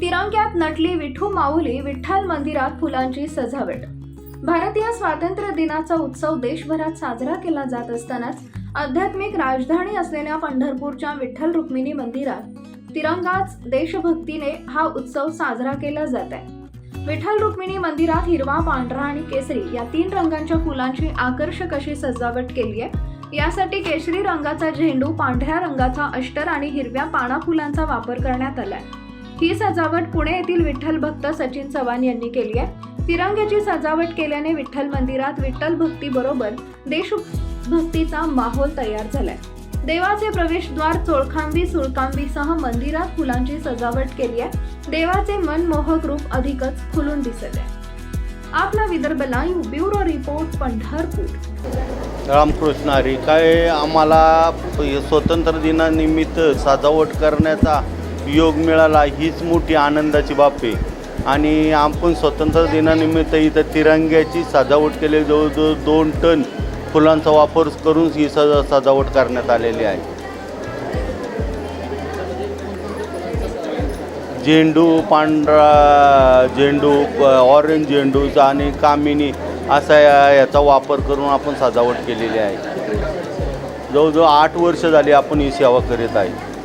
तिरंग्यात नटली विठू माऊली विठ्ठल मंदिरात फुलांची सजावट. भारतीय स्वातंत्र्य दिनाचा उत्सव देशभरात साजरा केला जात असतानाच आध्यात्मिक राजधानी असलेल्या पंढरपूरच्या विठ्ठल रुक्मिणी मंदिरात तिरंगाच देशभक्तीने हा उत्सव साजरा केला जात आहे. विठ्ठल रुक्मिणी मंदिरात हिरवा पांढरा आणि केसरी या तीन रंगांच्या फुलांची आकर्षक अशी सजावट केली आहे? यासाठी केशरी रंगाचा झेंडू पांढऱ्या रंगाचा अष्टर आणि हिरव्या पाना फुलांचा वापर करण्यात आलाय ही सजावट पुणे येथील विठ्ठल भक्त सचिन चव्हाण यांनी केली आहे. तिरंग्याची सजावट केल्याने विठ्ठल मंदिरात विठ्ठल भक्ती बरोबर देशभक्तीचा माहोल तयार झालाय. देवाचे प्रवेशद्वार चोळखांबी सुळकांबीसह मंदिरात फुलांची सजावट केली आहे. देवाचे मनमोहक रूप अधिकच खुलून दिसत आहे. आपला Vidarbha live bureau report Pandharpur. Ramkrishna Hari काय आम्हाला स्वतंत्र दिनानिमित्त सजावट करण्याचा योग मिळाला हीच मोठी आनंदाची बाब आहे. आणि आपण स्वतंत्र दिनानिमित्त इथं तिरंग्याची सजावट केली. जवळजवळ दोन टन फुलांचा वापर करून ही सजा सजावट करण्यात आलेली आहे. झेंडू पांढरा झेंडू ऑरेंज झेंडूचा आणि कामिनी असा या- याचा वापर करून आपण सजावट केलेली आहे. जवळजवळ आठ वर्ष झाली आपण ही सेवा करीत आहे.